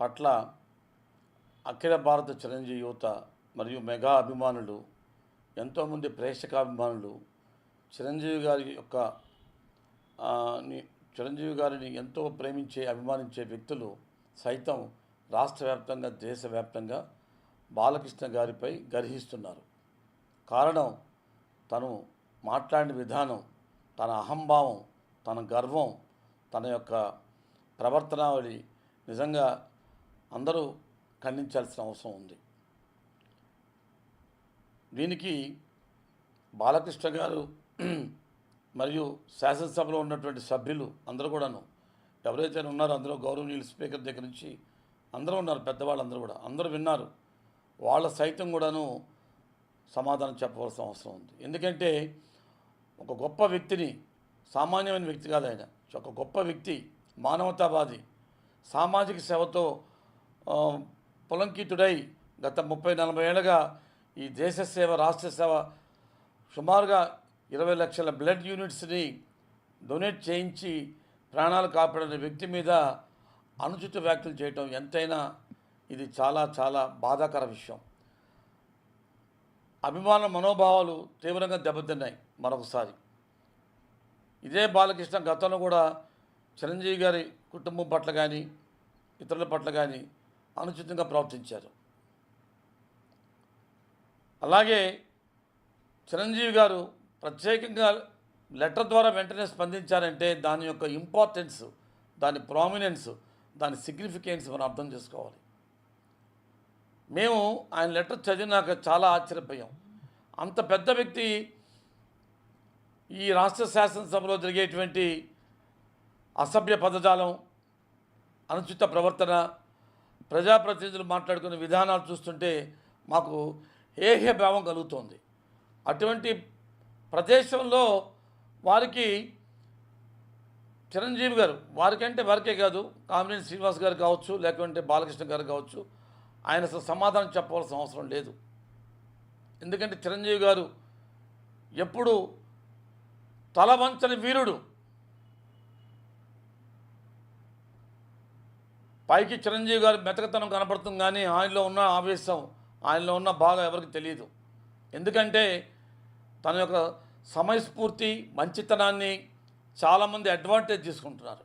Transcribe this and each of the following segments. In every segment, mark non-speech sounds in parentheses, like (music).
పట్ల అఖిల భారత చిరంజీవి యువత మరియు మెగా అభిమానులు ఎంతోమంది ప్రేక్షకాభిమానులు చిరంజీవి గారి యొక్క ని- చిరంజీవి గారిని ఎంతో ప్రేమించే అభిమానించే వ్యక్తులు సైతం రాష్ట్ర వ్యాప్తంగా దేశవ్యాప్తంగా బాలకృష్ణ గారిపై గర్హిస్తున్నారు. కారణం తను మాట్లాడిన విధానం తన అహంభావం తన గర్వం తన యొక్క ప్రవర్తనావళి నిజంగా అందరూ ఖండించాల్సిన అవసరం ఉంది. దీనికి బాలకృష్ణ గారు మరియు శాసనసభలో ఉన్నటువంటి సభ్యులు అందరూ కూడాను ఎవరైతే ఉన్నారో అందరూ గౌరవనీయులు స్పీకర్ దగ్గర నుంచి అందరూ ఉన్నారు పెద్దవాళ్ళందరూ కూడా అందరూ విన్నారు. వాళ్ళ సైతం కూడాను సమాధానం చెప్పవలసిన అవసరం ఉంది. ఎందుకంటే ఒక గొప్ప వ్యక్తిని సామాన్యమైన వ్యక్తి కాదు ఆయన ఒక గొప్ప వ్యక్తి మానవతావాది సామాజిక సేవతో పులంకితుడై గత ముప్పై నలభై ఏళ్ళగా ఈ దేశ సేవ రాష్ట్ర సేవ సుమారుగా ఇరవై లక్షల బ్లడ్ యూనిట్స్ని డొనేట్ చేయించి ప్రాణాలు కాపాడిన వ్యక్తి మీద అనుచిత వ్యాఖ్యలు చేయటం ఎంతైనా ఇది చాలా చాలా బాధాకర విషయం. అభిమాన మనోభావాలు తీవ్రంగా దెబ్బతిన్నాయి మరొకసారి. ఇదే బాలకృష్ణ గతంలో కూడా చిరంజీవి గారి కుటుంబం పట్ల కానీ ఇతరుల పట్ల కానీ అనుచితంగా ప్రవర్తించారు. అలాగే చిరంజీవి గారు ప్రత్యేకంగా లెటర్ ద్వారా వెంటనే స్పందించారంటే దాని యొక్క ఇంపార్టెన్స్ దాని ప్రామినెన్స్ దాని సిగ్నిఫికెన్స్ మనం అర్థం చేసుకోవాలి. మేము ఆయన లెటర్ చదివినాక చాలా ఆశ్చర్యపోయాం. అంత పెద్ద వ్యక్తి ఈ రాష్ట్ర శాసనసభలో జరిగేటువంటి అసభ్య పదజాలం అనుచిత ప్రవర్తన ప్రజాప్రతినిధులు మాట్లాడుకునే విధానాలు చూస్తుంటే మాకు ఏహ్య భావం కలుగుతోంది. అటువంటి ప్రదేశంలో వారికి చిరంజీవి గారు వారికంటే వారికే కాదు కామినేని శ్రీనివాస్ గారు కావచ్చు లేకుంటే బాలకృష్ణ గారు కావచ్చు ఆయన అసలు సమాధానం చెప్పవలసిన అవసరం లేదు. ఎందుకంటే చిరంజీవి గారు ఎప్పుడు తలవంచని వీరుడు. పైకి చిరంజీవి గారి మెతకతనం కనపడుతుంది కానీ ఆయనలో ఉన్న ఆవేశం ఆయనలో ఉన్న బాధ ఎవరికి తెలియదు. ఎందుకంటే తన యొక్క సమయస్ఫూర్తి మంచితనాన్ని చాలామంది అడ్వాంటేజ్ తీసుకుంటున్నారు.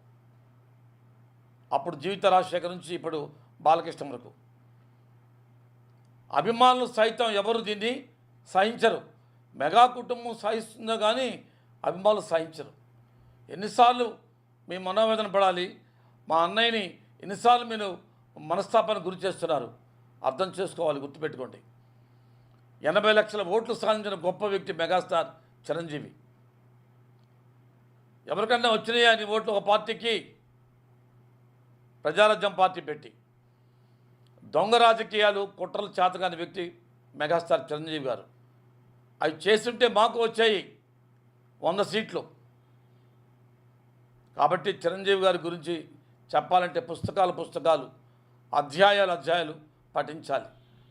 అప్పుడు జీవిత రాజశేఖర్ నుంచి ఇప్పుడు బాలకృష్ణ వరకు. అభిమానులు సైతం ఎవరు దీన్ని సహించరు. మెగా కుటుంబం సహిస్తుందో కానీ అభిమానులు సహించరు. ఎన్నిసార్లు మీ మనోవేదన పడాలి మా అన్నయ్యని ఎన్నిసార్లు మీరు మనస్తాపానికి గురి చేస్తున్నారు? అర్థం చేసుకోవాలి గుర్తుపెట్టుకోండి. ఎనభై లక్షల ఓట్లు సాధించిన గొప్ప వ్యక్తి మెగాస్టార్ చిరంజీవి. ఎవరికన్నా వచ్చినాయా నీ ఓట్లు ఒక పార్టీకి? ప్రజారాజ్యం పార్టీ పెట్టి. దొంగ రాజకీయాలు కుట్రలు చేతగాని వ్యక్తి మెగాస్టార్ చిరంజీవి గారు. అవి చేస్తుంటే మాకు వచ్చాయి. వంద సీట్లు. కాబట్టి చిరంజీవి గారి గురించి చెప్పాలంటే పుస్తకాలు పుస్తకాలు అధ్యాయాలు అధ్యాయాలు పఠించాలి.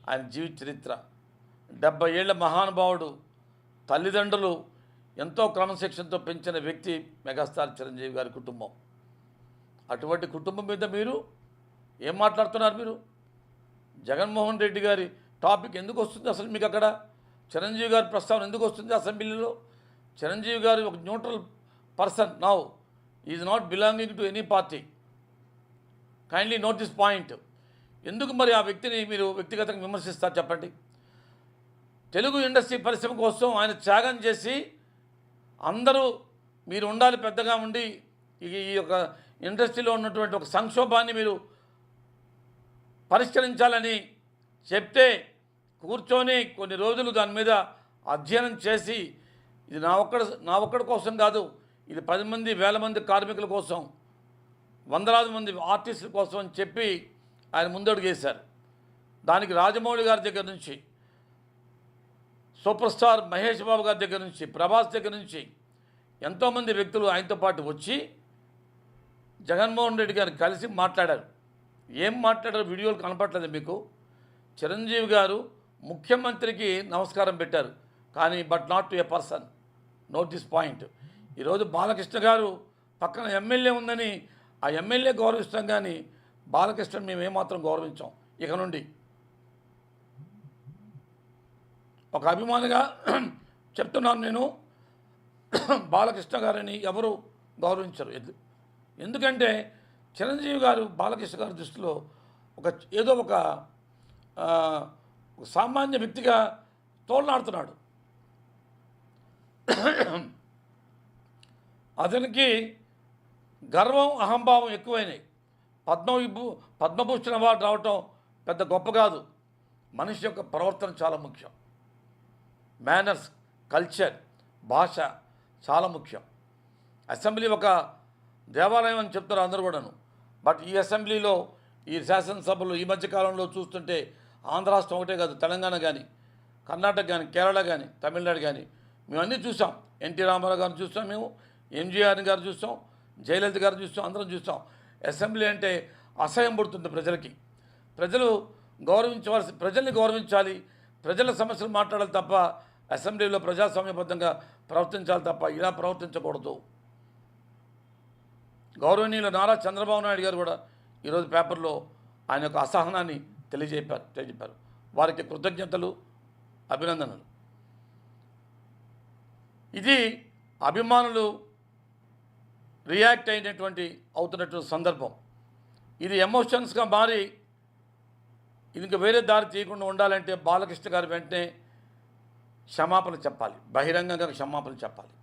ఆయన జీవిత చరిత్ర. డెబ్బై ఏళ్ళ మహానుభావుడు తల్లిదండ్రులు ఎంతో క్రమశిక్షణతో పెంచిన వ్యక్తి మెగాస్టార్ చిరంజీవి గారి కుటుంబం. అటువంటి కుటుంబం మీద మీరు ఏం మాట్లాడుతున్నారు మీరు? జగన్మోహన్ రెడ్డి గారి టాపిక్ ఎందుకు వస్తుంది అసలు మీకు అక్కడ? చిరంజీవి గారి ప్రస్తావన ఎందుకు వస్తుంది అసెంబ్లీలో? చిరంజీవి గారు ఒక neutral person. Now is not belonging to any party kindly note this point ఎందుకు మరి ఆ వ్యక్తిని మీరు వ్యక్తిగతంగా విమర్శిస్తారు చెప్పండి? తెలుగు ఇండస్ట్రీ పరిశ్రమ కోసం ఆయన త్యాగం చేసి అందరూ మీరు ఉండాలి పెద్దగా ఉండి ఈ ఈ యొక్క ఇండస్ట్రీలో ఉన్నటువంటి ఒక సంక్షోభాన్ని మీరు పరిష్కరించాలని చెప్తే కూర్చొని కొన్ని రోజులు దాని మీద అధ్యయనం చేసి ఇది నా ఒక్కడ నా ఒక్కడి కోసం కాదు ఇది పది మంది వేల మంది కార్మికుల కోసం వందలాది మంది ఆర్టిస్టుల కోసం అని చెప్పి ఆయన ముందడుగేశారు. దానికి రాజమౌళి గారి దగ్గర నుంచి సూపర్ స్టార్ మహేష్ బాబు గారి దగ్గర నుంచి ప్రభాస్ దగ్గర నుంచి ఎంతోమంది వ్యక్తులు ఆయనతో పాటు వచ్చి జగన్మోహన్ రెడ్డి గారిని కలిసి మాట్లాడారు. ఏం మాట్లాడారు వీడియోలు కనపట్లేదు మీకు. చిరంజీవి గారు ముఖ్యమంత్రికి నమస్కారం పెట్టారు. కానీ but not to a person. Note this point. ఈరోజు బాలకృష్ణ గారు పక్కన ఎమ్మెల్యే ఉందని ఆ ఎమ్మెల్యే గౌరవిస్తాం కానీ బాలకృష్ణ మేము ఏమాత్రం గౌరవించాం. ఇక నుండి ఒక అభిమానిగా (clears throat) చెప్తున్నాను నేను. (clears throat) బాలకృష్ణ గారిని ఎవరు గౌరవించరు. ఎందు- ఎందుకంటే చిరంజీవి గారు బాలకృష్ణ గారి దృష్టిలో ఒక ఏదో ఒక ఒక సామాన్య వ్యక్తిగా తోలనాడుతున్నాడు. (clears throat) అతనికి గర్వం అహంభావం ఎక్కువైనాయి. పద్మవిభూ పద్మభూషణ్ అవార్డు రావటం పెద్ద గొప్ప కాదు. మనిషి యొక్క ప్రవర్తన చాలా ముఖ్యం. మేనర్స్ కల్చర్ భాష చాలా ముఖ్యం. అసెంబ్లీ ఒక దేవాలయం అని చెప్తారు అందరూ కూడాను. బట్ ఈ అసెంబ్లీలో ఈ శాసనసభలో ఈ మధ్యకాలంలో చూస్తుంటే ఆంధ్ర రాష్ట్రం ఒకటే కాదు తెలంగాణ కానీ కర్ణాటక కానీ కేరళ కానీ తమిళనాడు కానీ మేము అన్నీ చూసాం. ఎన్టీ రామారావు గారిని చూసాం మేము ఎంజీఆర్ గారు చూసాం. జయలలిత గారు చూస్తాం అందరం చూస్తాం. అసెంబ్లీ అంటే అసహ్యం పడుతుంది ప్రజలకి. ప్రజలు గౌరవించవలసి ప్రజల్ని గౌరవించాలి. ప్రజల సమస్యలు మాట్లాడాలి తప్ప అసెంబ్లీలో ప్రజాస్వామ్యబద్ధంగా ప్రవర్తించాలి తప్ప ఇలా ప్రవర్తించకూడదు. గౌరవనీయులు నారా చంద్రబాబు నాయుడు గారు కూడా ఈరోజు పేపర్లో ఆయన యొక్క అసహనాన్ని తెలియజేపారు. తెలియజెప్పారు వారికి కృతజ్ఞతలు అభినందనలు. ఇది అభిమానులు రియాక్ట్ అయినటువంటి అవుతున్నటువంటి సందర్భం. ఇది ఎమోషన్స్గా మారి ఇది ఇంకా వేరే దారి తీయకుండా ఉండాలంటే బాలకృష్ణ గారు వెంటనే క్షమాపణ చెప్పాలి. బహిరంగంగా క్షమాపణ చెప్పాలి.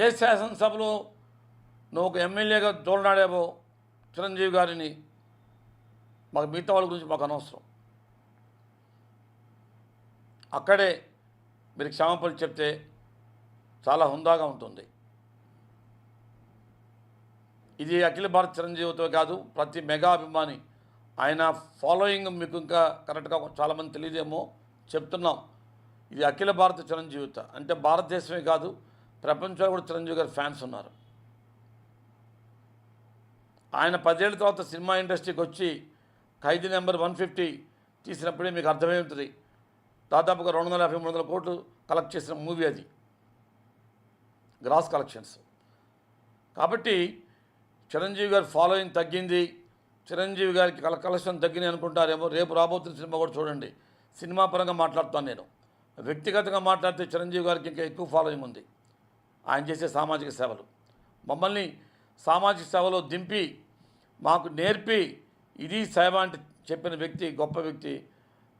ఏ శాసనసభలో నువ్వు ఒక ఎమ్మెల్యేగా తోలనాడావో చిరంజీవి గారిని మాకు మిగతా వాళ్ళ గురించి మాకు అనవసరం. అక్కడే మీరు క్షమాపణ చెప్తే చాలా హుందాగా ఉంటుంది. ఇది అఖిల భారత్ చిరంజీవితో కాదు ప్రతి మెగా అభిమాని. ఆయన ఫాలోయింగ్ మీకు ఇంకా కరెక్ట్గా చాలామంది తెలియదేమో చెప్తున్నాం. ఇది అఖిల భారత చిరంజీవిత. అంటే భారతదేశమే కాదు ప్రపంచంలో కూడా చిరంజీవి గారి ఫ్యాన్స్ ఉన్నారు. ఆయన పదేళ్ళ తర్వాత సినిమా ఇండస్ట్రీకి వచ్చి ఖైదీ నెంబర్ వన్ ఫిఫ్టీ తీసినప్పుడే మీకు అర్థమవుతుంది. దాదాపుగా రెండు వందల యాభై మూడు వందల కోట్లు కలెక్ట్ చేసిన మూవీ అది. Gross collections. కాబట్టి చిరంజీవి గారి ఫాలోయింగ్ తగ్గింది. చిరంజీవి గారికి కల కలెక్షన్ తగ్గినాయి అనుకుంటారేమో. రేపు రాబోతున్న సినిమా కూడా చూడండి. సినిమా పరంగా మాట్లాడుతాను నేను. వ్యక్తిగతంగా మాట్లాడితే చిరంజీవి గారికి ఇంకా ఎక్కువ ఫాలోయింగ్ ఉంది. ఆయన చేసే సామాజిక సేవలు. మమ్మల్ని సామాజిక సేవలో దింపి మాకు నేర్పి ఇది సేవ అంటే చెప్పిన వ్యక్తి గొప్ప వ్యక్తి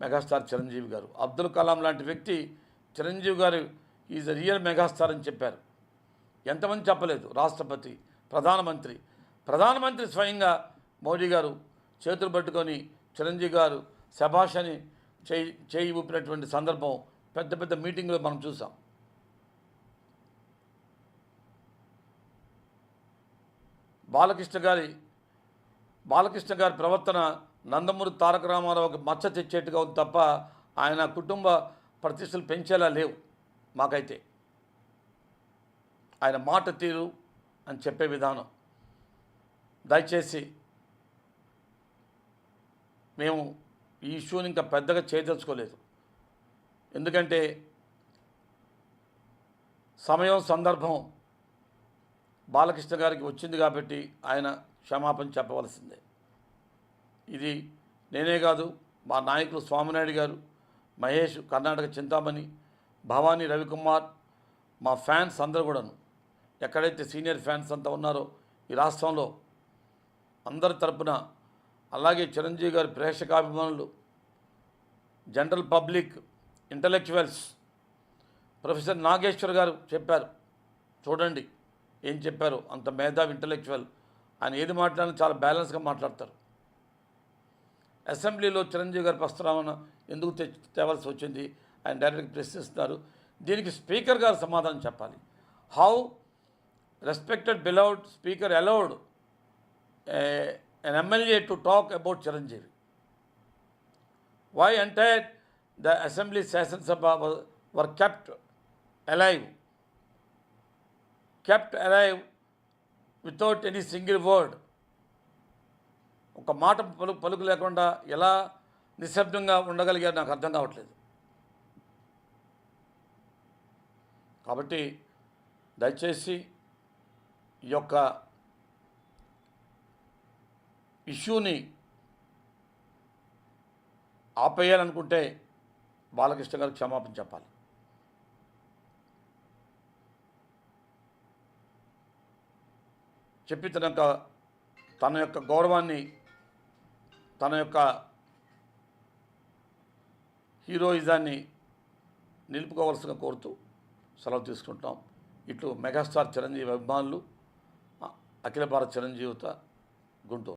మెగాస్టార్ చిరంజీవి గారు. అబ్దుల్ కలాం లాంటి వ్యక్తి చిరంజీవి గారు ఈజ్ రియల్ మెగాస్టార్ అని చెప్పారు. ఎంతమంది చెప్పలేదు. రాష్ట్రపతి ప్రధానమంత్రి ప్రధానమంత్రి స్వయంగా మోడీ గారు చేతులు పట్టుకొని చిరంజీవి గారు శభాష్ అని చేయి చేయి ఊపినటువంటి సందర్భం పెద్ద పెద్ద మీటింగ్లో మనం చూసాం. బాలకృష్ణ గారి బాలకృష్ణ గారి ప్రవర్తన నందమూరి తారక రామారావుకి మచ్చ తెచ్చేట్టుగా ఉంది తప్ప ఆయన కుటుంబ ప్రతిష్టలు పెంచేలా లేవు మాకైతే. ఆయన మాట తీరు అని చెప్పే విధానం. దయచేసి మేము ఈ ఇష్యూని ఇంకా పెద్దగా చేయదలుచుకోలేదు. ఎందుకంటే సమయం సందర్భం బాలకృష్ణ గారికి వచ్చింది కాబట్టి ఆయన క్షమాపణ చెప్పవలసిందే. ఇది నేనే కాదు మా నాయకులు స్వామినాయుడు గారు మహేష్ కర్ణాటక చింతామణి భవానీ రవికుమార్ మా ఫ్యాన్స్ అందరూ కూడాను. ఎక్కడైతే సీనియర్ ఫ్యాన్స్ అంతా ఉన్నారో ఈ రాష్ట్రంలో అందరి తరపున అలాగే చిరంజీవి గారి ప్రేక్షకాభిమానులు general public intellectuals professor Nageshwar గారు చెప్పారు చూడండి ఏం చెప్పారు అంత మేధావి ఇంటలెక్చువల్ ఆయన ఏది మాట్లాడినా చాలా బ్యాలెన్స్గా మాట్లాడతారు. అసెంబ్లీలో చిరంజీవి గారి ప్రస్తావన ఎందుకు తేవాల్సి వచ్చింది ఆయన డైరెక్ట్ ప్రశ్నిస్తున్నారు. దీనికి స్పీకర్ గారు సమాధానం చెప్పాలి. How respected beloved speaker allowed an MLA to talk about Chiranjeevi. why entire the assembly sessions sabha were kept alive kept alive without any single word ఒక మాట పలు పలుకు లేకుండా ఎలా నిశ్శబ్దంగా ఉండగలిగారు నాకు అర్థం కావట్లేదు కాబట్టి దయచేసి ఈ యొక్క ఇష్యూని ఆపేయాలనుకుంటే బాలకృష్ణ గారికి క్షమాపణ చెప్పాలి. చెప్పి తన యొక్క తన యొక్క గౌరవాన్ని తన యొక్క హీరోయిజాన్ని నిలుపుకోవాల్సిన కోరుతూ సెలవు తీసుకుంటాం ఇట్లు మెగాస్టార్ చిరంజీవి అభిమానులు అఖిల భారత చిరంజీవిత గుంటూరు.